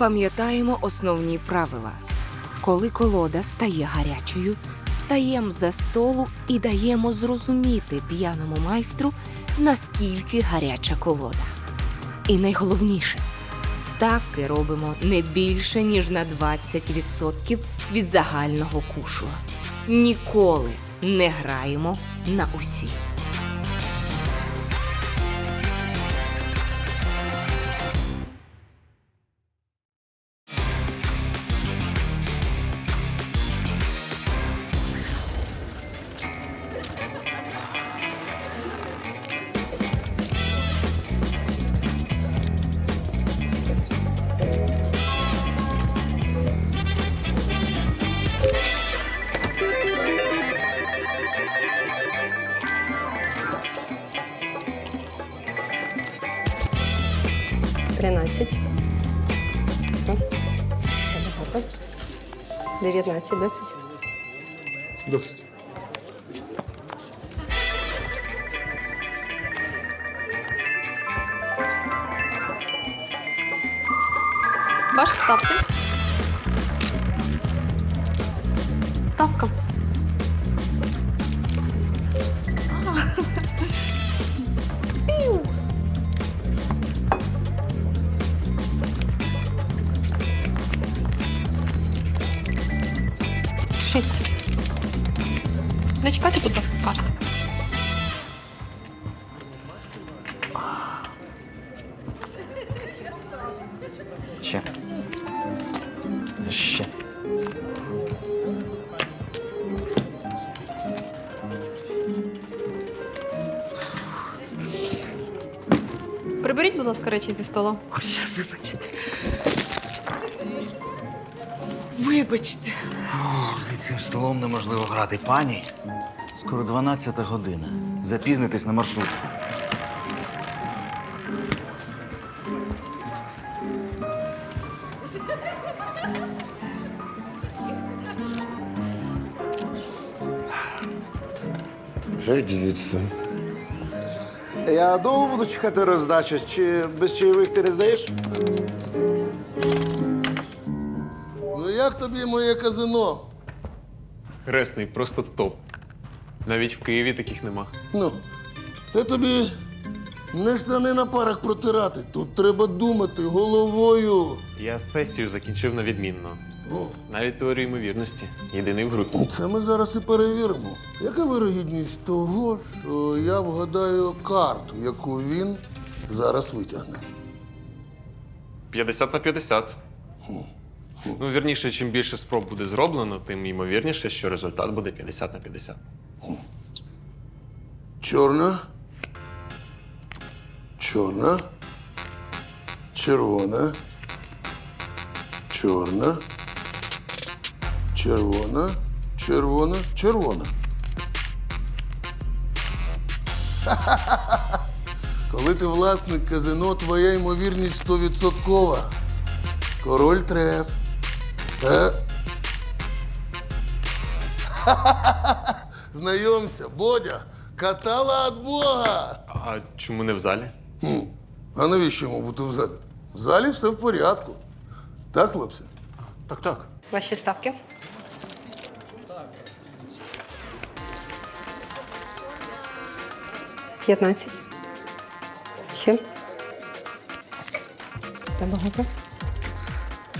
Пам'ятаємо основні правила. Коли колода стає гарячою, встаємо за столу і даємо зрозуміти п'яному майстру, наскільки гаряча колода. І найголовніше ставки робимо не більше, ніж на 20% від загального кушу. Ніколи не граємо на усі. 19-10 Шість. Не чекайте, будь ласка, карт. Неможливо пані. Скоро 12 година. Запізнитесь на маршрут. Вже звідси. Я довго буду чекати роздачі, чи без чайових ти не здаєш? Ну як тобі моє казино? Хресний, просто топ. Навіть в Києві таких нема. Ну, це тобі не штани на парах протирати. Тут треба думати головою. Я сесію закінчив на відмінно. Навіть теорію ймовірності. Єдиний в групі. це ми зараз і перевіримо. Яка вирогідність того, що я вгадаю карту, яку він зараз витягне? 50 на 50. Ну, вірніше, чим більше спроб буде зроблено, тим ймовірніше, що результат буде 50 на 50. Чорна. Чорна. Червона. Чорна. Червона. Червона. Червона. Коли ти власник казино, твоя ймовірність стовідсоткова. Король треф. Е? Знайомся, Бодя, катала від Бога. А чому не в залі? Хм. А навіщо йому бути в залі? В залі все в порядку. Так, хлопці? Так, так. Ваші ставки. П'ятнадцять. Ще. Забагато.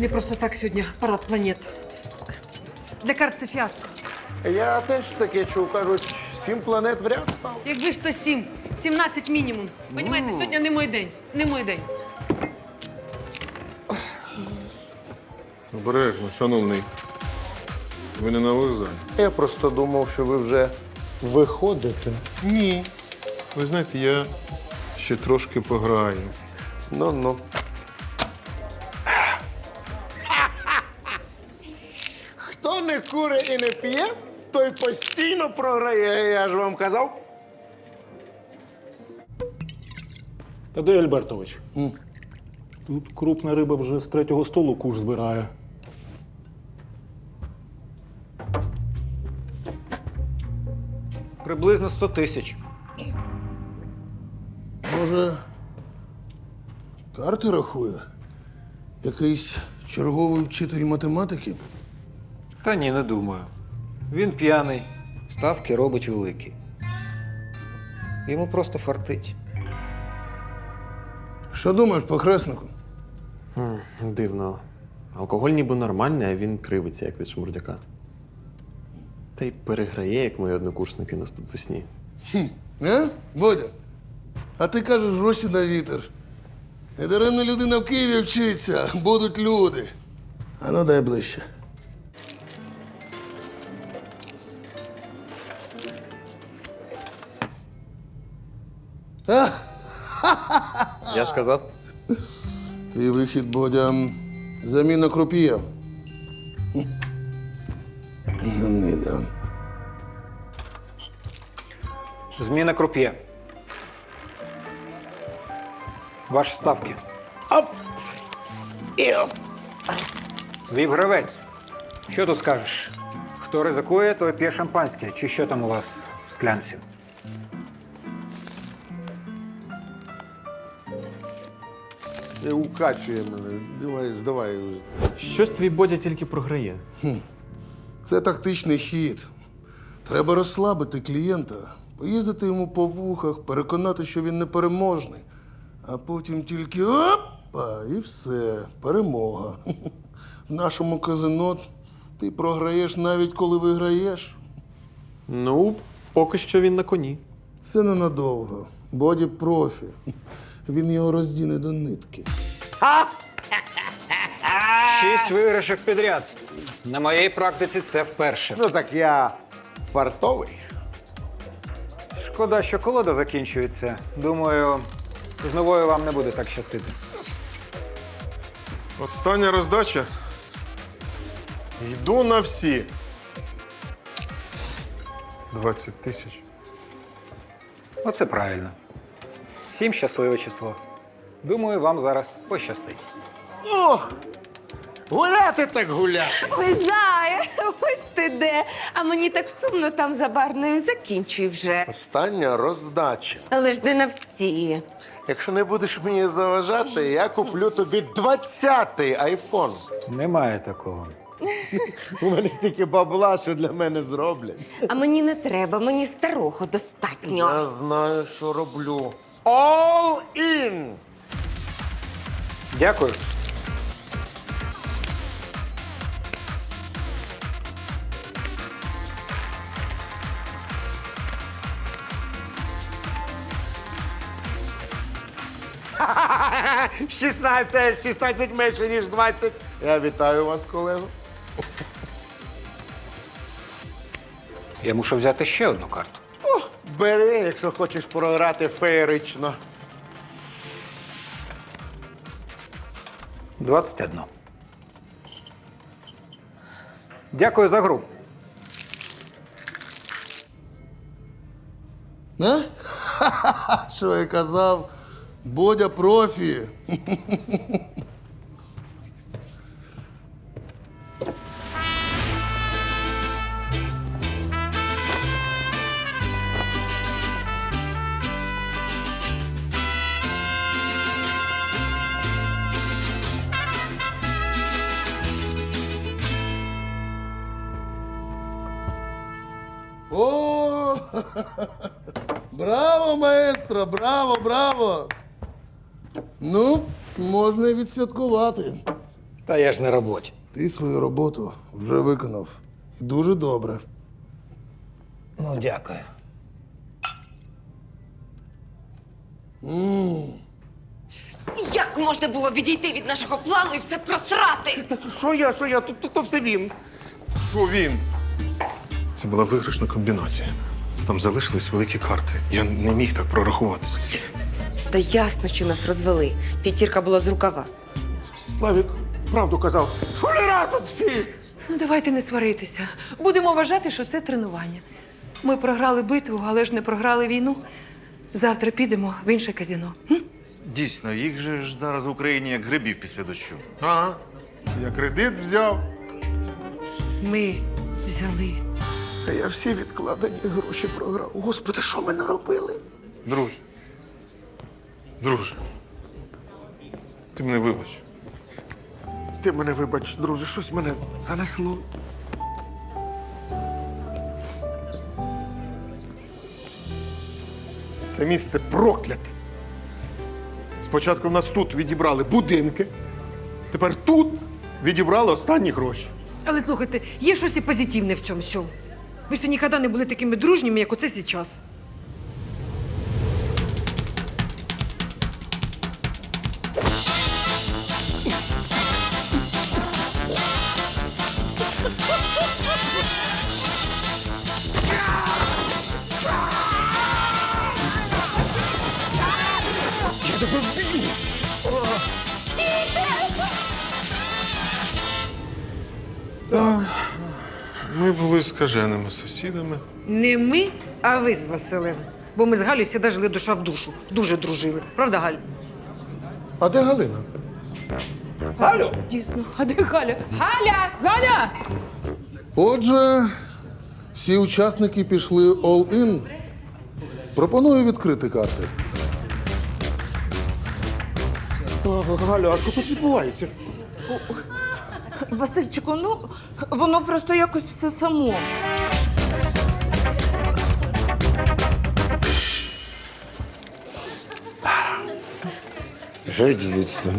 Не просто так сьогодні парад планет. Для карт це фіаско. Я теж таке чув, кажуть, сім планет в ряд став. Якби ж то сім, 17 мінімум. Понімаєте, сьогодні не мой день. Не мой день. Обережно, шановний. Ви не на вокзалі? Я просто думав, що ви вже виходите. Ні. Ви знаєте, я ще трошки пограю. Ну-ну. П'є, той постійно програє, я ж вам казав. Тадей Альбертович. Тут крупна риба вже з третього столу куш збирає. Приблизно 100 тисяч. Може, карти рахує? Якийсь черговий вчитель математики? Та ні, не думаю. Він п'яний, ставки робить великі. Йому просто фартить. Що думаєш, похреснику? Хм, дивно. Алкоголь ніби нормальний, а він кривиться, як від шмурдяка. Та й переграє, як мої однокурсники на студвесні. Не? Бодя? А ти кажеш гроші на вітер. Недаремна людина в Києві вчиться, будуть люди. А ну дай ближче. Я ж казав. твій вихід, Бодя, заміна крупія. Гнида. Зміна круп'є. Ваші ставки. Оп! Вів гравець. Що тут скажеш? Хто ризикує, той п'є шампанське. Чи що там у вас в склянці? Укачує мене. Давай, здавай. Щось твій бодя тільки програє. Це тактичний хід. Треба розслабити клієнта, поїздити йому по вухах, переконати, що він непереможний. А потім тільки опа, і все, перемога. В нашому казино ти програєш навіть коли виграєш. Ну, поки що він на коні. Це ненадовго. Боді профі. Він його роздіне до нитки. Шість виграшок підряд. На моїй практиці це вперше. Ну так я фартовий. Шкода, що колода закінчується. Думаю, з новою вам не буде так щастити. Остання роздача. Йду на всі. 20 тисяч. Оце правильно. Сім щасливе число. Думаю, вам зараз пощастить. О! Гуляти так гуляти! Ой, зая, ось ти де. А мені так сумно там за барною. Закінчуй вже. Остання роздача. Але ж не на всі. Якщо не будеш мені заважати, я куплю тобі 20-й айфон. Немає такого. У мене стільки бабла, що для мене зроблять. А мені не треба, мені старого достатньо. Я знаю, що роблю. All in! Дякую. 16, 16 менше, ніж 20. Я вітаю вас, колего. Я мушу взяти ще одну карту. Бери, якщо хочеш програти феєрично. 21. Дякую за гру. Не? Ха-ха-ха, Що я казав? Бодя профі. Відсвяткувати. Та я ж на роботі. Ти свою роботу вже виконав. І дуже добре. Ну, дякую. Як можна було відійти від нашого плану і все просрати? Так що я, що я? Тут то, то все він. Що він? Це була виграшна комбінація. Там залишились великі карти. Я не міг так прорахуватися. Та ясно, що нас розвели. П'ятірка була з рукава. Славік правду казав. Шулера тут всі! Ну, давайте не сваритися. Будемо вважати, що це тренування. Ми програли битву, але ж не програли війну. Завтра підемо в інше казіно. М? Дійсно, їх же ж зараз в Україні як грибів після дощу. Ага. Я кредит взяв, Ми взяли. а я всі відкладені гроші програв. Господи, що ми наробили? Друже. Друже. Ти мене вибач. Ти мене вибач, друже, щось мене занесло. Це місце прокляте. Спочатку в нас тут відібрали будинки, тепер тут відібрали останні гроші. Але слухайте, є щось і позитивне в цьому всьому. Ви ще ніколи не були такими дружніми, як оце зараз. Ми були скаженими сусідами. Не ми, а ви з Василем. Бо ми з Галю завжди жили душа в душу. Дуже дружили. Правда, Галь? А де Галина? Галю? Дійсно. А де Галя? Галя! Галя! Отже, всі учасники пішли all-in. Пропоную відкрити карти. Галя, а що тут відбувається? Васильчику, ну воно просто якось все само. Геть звідси.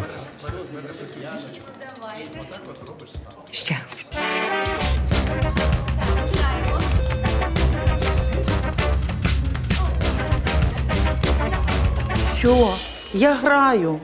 Ще. Що? Я граю.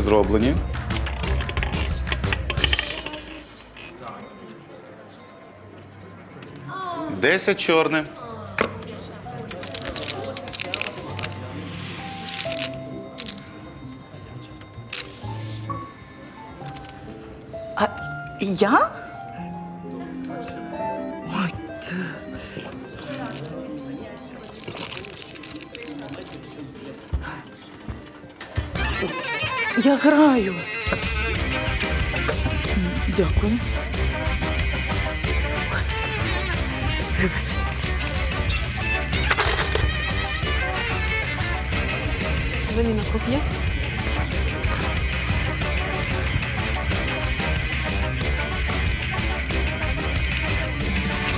Ставки зроблені. Десять чорне. А я? Я граю. Дякую. Вибачте. Заміна круг є?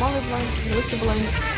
Малий блайнд, великий блайнд.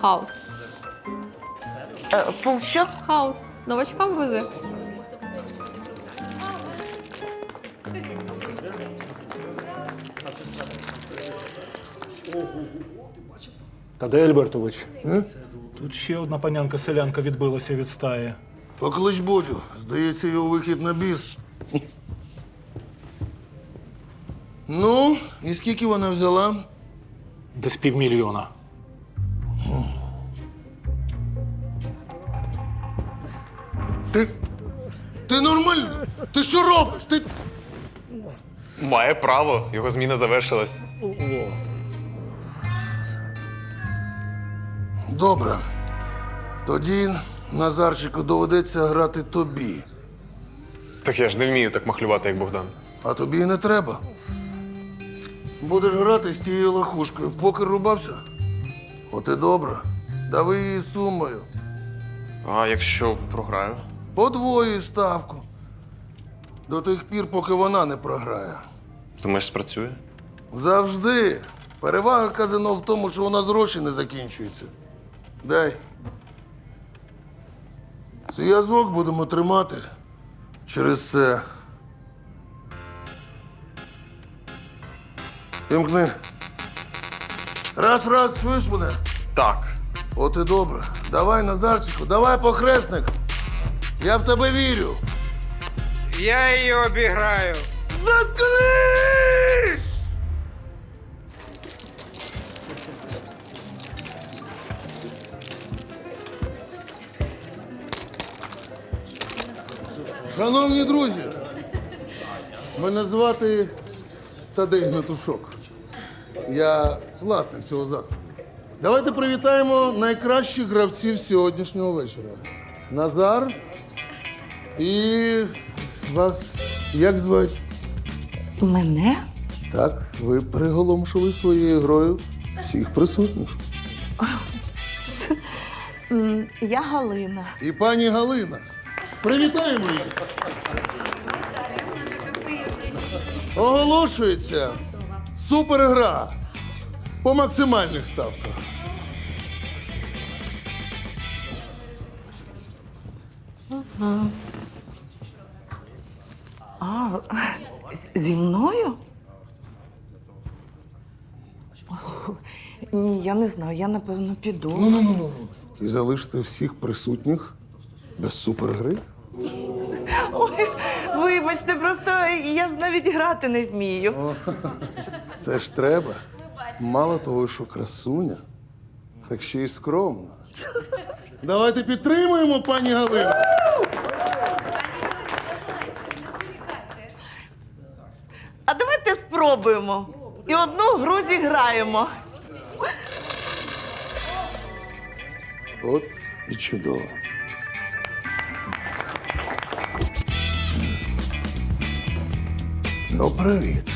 Хаус. Фул що? Хаус. Новачкам везе. Тадей Альбертович, тут ще одна панянка-селянка відбилася від стаї. Поклич Бодю. Здається, його вихід на біс. Ну, і скільки вона взяла? Десь півмільйона. Ти. Ти нормальний? Ти що робиш? Ти. Має право, його зміна завершилась. Добре. Тоді Назарчику доведеться грати тобі. Так я ж не вмію так махлювати, як Богдан. А тобі і не треба. Будеш грати з тією лохушкою. В покер рубався? От і добре. Дави її сумою. А якщо програю? Подвоюй ставку. До тих пір, поки вона не програє. Думаєш, спрацює? Завжди. Перевага казино в тому, що у нас гроші не закінчуються. Дай. Зв'язок будемо тримати через це. Імкни. Раз, раз, чуєш мене? Так. От і добре. Давай, Назарчику, давай, похресник. Я в тебе вірю. Я її обіграю. Заткнись! Шановні друзі, мене звати Тадей Гнатушок. Я власник цього закладу. Давайте привітаємо найкращих гравців сьогоднішнього вечора. Назар і вас як звати? Мене? Так, ви приголомшили своєю грою всіх присутніх. Я Галина. І пані Галина. Привітаємо її. Оголошується супергра по максимальних ставках. А, з- зі мною? Ні, я не знаю, я напевно піду. Ну, ну, ну, ну. І залишите всіх присутніх без супергри. Ой, вибачте, просто я ж навіть грати не вмію. О, це ж треба. Мало того, що красуня, так ще й скромна. Давайте підтримуємо пані Галину. А спробуємо. І одну гру зіграємо. От і чудово. Ну, привіт.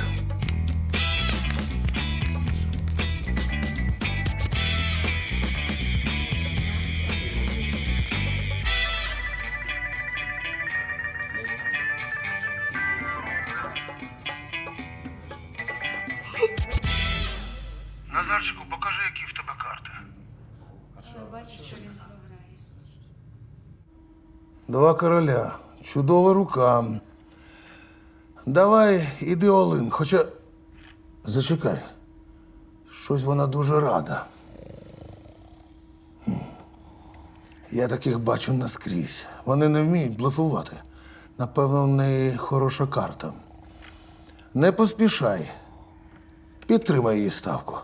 Два короля. Чудова рука. Давай, іди Олин. Хоча. Зачекай. Щось вона дуже рада. Я таких бачу наскрізь. Вони не вміють блефувати. Напевно, в неї хороша карта. Не поспішай. Підтримай її ставку.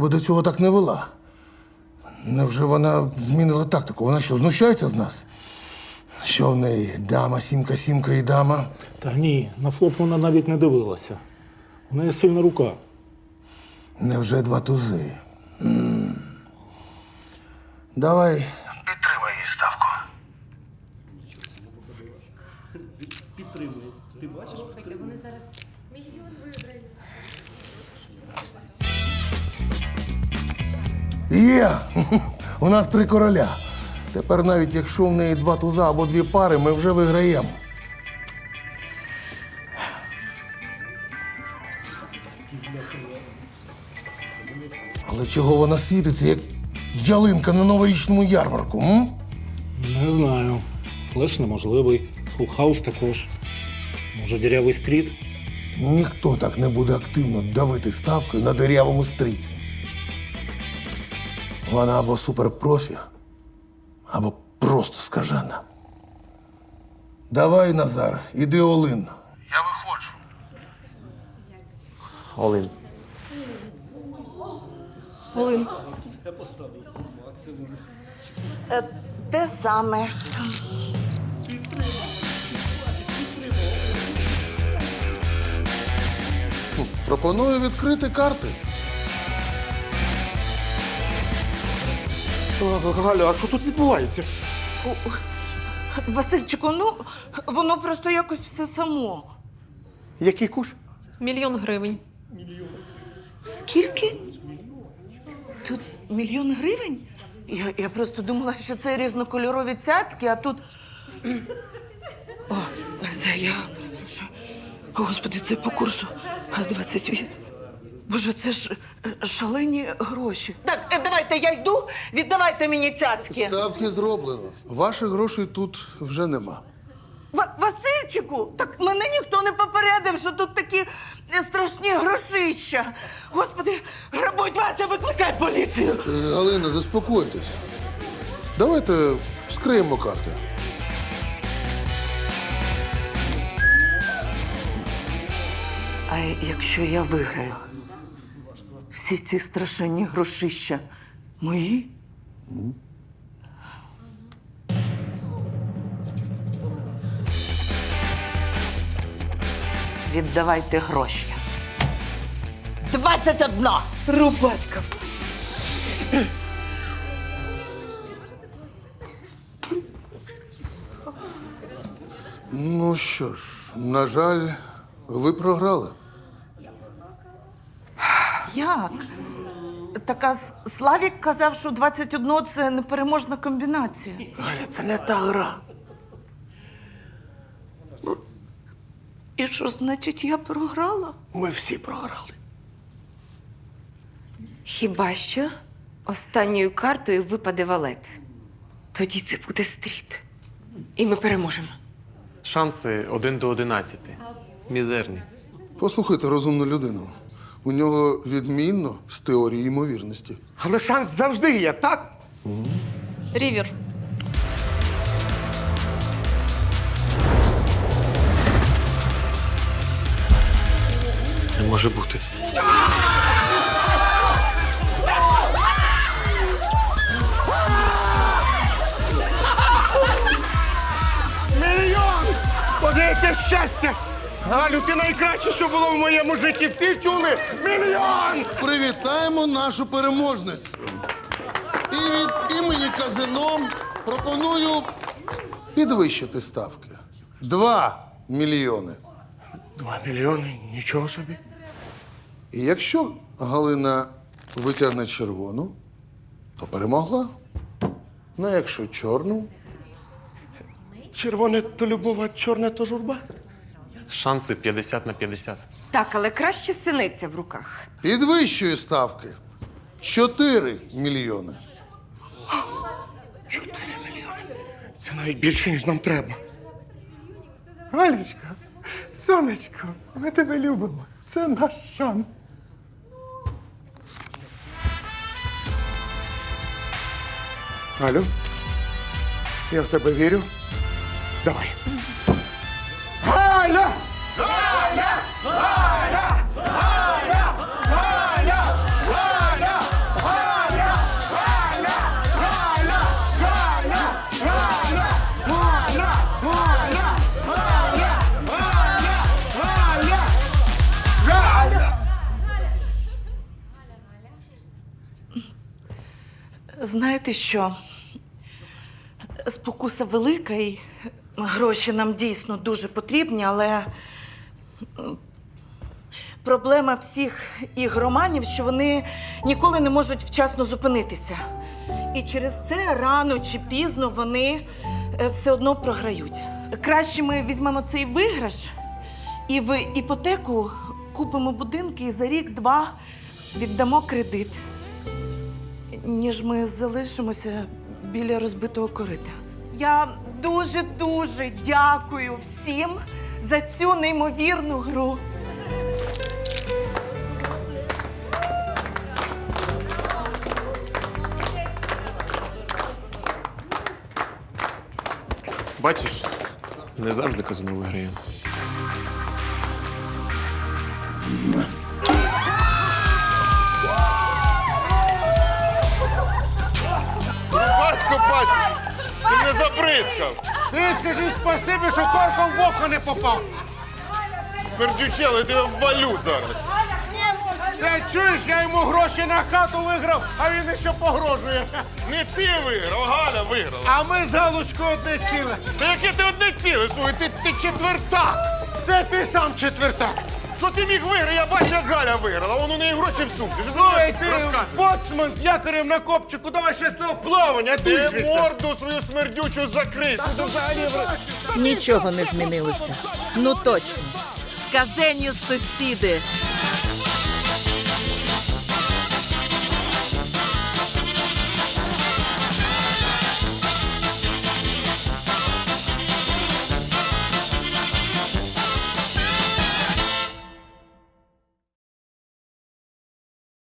Себе до цього так не вела. Невже вона змінила тактику? Вона що, знущається з нас? Що в неї? Дама, сімка, сімка і дама. Та ні, на флоп вона навіть не дивилася. У неї сильна рука. Невже два тузи? М. Давай. Є! У нас три короля. Тепер навіть якщо в неї два туза або дві пари, ми вже виграємо. Але чого вона світиться, як ялинка на новорічному ярмарку? м? Не знаю. Флеш неможливий. Фулхаус також. Може, дірявий стріт? Ніхто так не буде активно давити ставки на дирявому стріті. Вона або суперпрофі, або просто скажена. Давай, Назар, іди Олин. Я виходжу. Олин. Олин. Е, Те саме. Пропоную відкрити карти. Галя, а що тут відбувається? Васильчику, ну воно просто якось все само. Який куш? Мільйон гривень. Скільки? Тут мільйон гривень? Я, я просто думала, що це різнокольорові цяцьки, а тут. О, це я. Господи, це по курсу 28. Боже, це ж е, шалені гроші. Так, е, давайте я йду, віддавайте мені цяцьки. Ставки зроблено. Ваших грошей тут вже нема. Ва- Васильчику, так мене ніхто не попередив, що тут такі е, страшні грошища. Господи, грабують Вася, викликай поліцію. Е, Галина, заспокойтесь. Давайте скриємо карти. А якщо я виграю, всі ці страшенні грошища мої? Віддавайте гроші. Двадцять одно! Рубатка. Ну що ж, на жаль, ви програли. Як? Така С- Славік казав, що 21 – це непереможна комбінація. Галя, це не та гра. І що значить я програла? Ми всі програли. Хіба що останньою картою випаде валет. Тоді це буде стріт. І ми переможемо. Шанси 1 до 11. Мізерні. Послухайте розумну людину. У нього відмінно з теорії ймовірності. Але шанс завжди є, так? Рівер. Не може бути. Мільйон! Боже, щастя! Галю, ти найкраще, що було в моєму житті. Всі чули? Мільйон! Привітаємо нашу переможницю. І від імені казином пропоную підвищити ставки. Два мільйони. Два мільйони, нічого собі. І якщо Галина витягне червону, то перемогла. Ну, а якщо чорну, Червоне то любов, а чорне то журба. Шанси 50 на 50. Так, але краще синиця в руках. підвищую ставки. Чотири мільйони. Чотири мільйони. Це навіть більше, ніж нам треба. Галечка, сонечко, ми тебе любимо. Це наш шанс. Галю, я в тебе вірю. Давай. Знаєте що? Спокуса велика і гроші нам дійсно дуже потрібні, але проблема всіх ігроманів, що вони ніколи не можуть вчасно зупинитися. І через це рано чи пізно вони е, все одно програють. Краще ми візьмемо цей виграш і в іпотеку купимо будинки і за рік-два віддамо кредит, ніж ми залишимося біля розбитого корита. Я дуже-дуже дякую всім за цю неймовірну гру. Бачиш, не завжди казино виграє. Батько! Ти мене забризкав! Ти скажи спасибі, що корком в око не попав. Смердючело, я тебе ввалю зараз. Ти чуєш, я йому гроші на хату виграв, а він ще погрожує. Не ти виграв, Галя виграла. А ми з Галочкою одне ціле. Та яке ти одне ціле, слухай, ти, ти четверта! Це ти сам четвертак. Що ти міг виграти? Я бачу, як Галя виграла, вон у неї гроші в сумці. Що Слухай, ти боцман з якорем на копчику, давай щасливого плавання, ти Ти звідси. морду свою смердючу закрий. Ти взагалі в- Нічого не змінилося. Ну точно. Сказені сусіди.